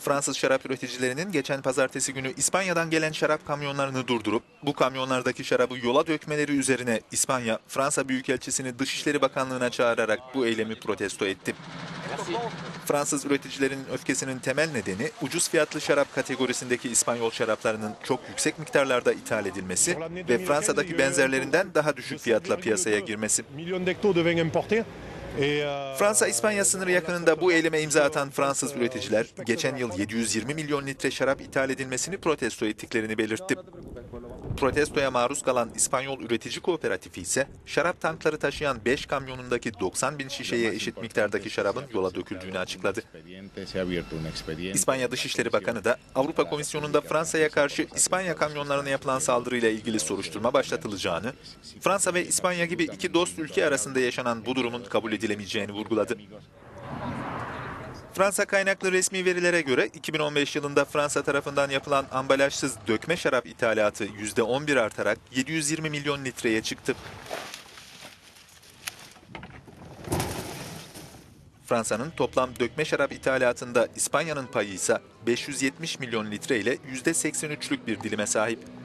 Fransız şarap üreticilerinin geçen pazartesi günü İspanya'dan gelen şarap kamyonlarını durdurup bu kamyonlardaki şarabı yola dökmeleri üzerine İspanya, Fransa Büyükelçisini Dışişleri Bakanlığı'na çağırarak bu eylemi protesto etti. Fransız üreticilerin öfkesinin temel nedeni ucuz fiyatlı şarap kategorisindeki İspanyol şaraplarının çok yüksek miktarlarda ithal edilmesi ve Fransa'daki benzerlerinden daha düşük fiyatla piyasaya girmesi. Fransa-İspanya sınırı yakınında bu eyleme imza atan Fransız üreticiler, geçen yıl 720 milyon litre şarap ithal edilmesini protesto ettiklerini belirtti. Protestoya maruz kalan İspanyol Üretici Kooperatifi ise şarap tankları taşıyan 5 kamyonundaki 90 bin şişeye eşit miktardaki şarabın yola döküldüğünü açıkladı. İspanya Dışişleri Bakanı da Avrupa Komisyonu'nda Fransa'ya karşı İspanya kamyonlarına yapılan saldırıyla ilgili soruşturma başlatılacağını, Fransa ve İspanya gibi iki dost ülke arasında yaşanan bu durumun kabul edilemeyeceğini vurguladı. Fransa kaynaklı resmi verilere göre 2015 yılında Fransa tarafından yapılan ambalajsız dökme şarap ithalatı %11 artarak 720 milyon litreye çıktı. Fransa'nın toplam dökme şarap ithalatında İspanya'nın payı ise 570 milyon litre ile %83'lük bir dilime sahip.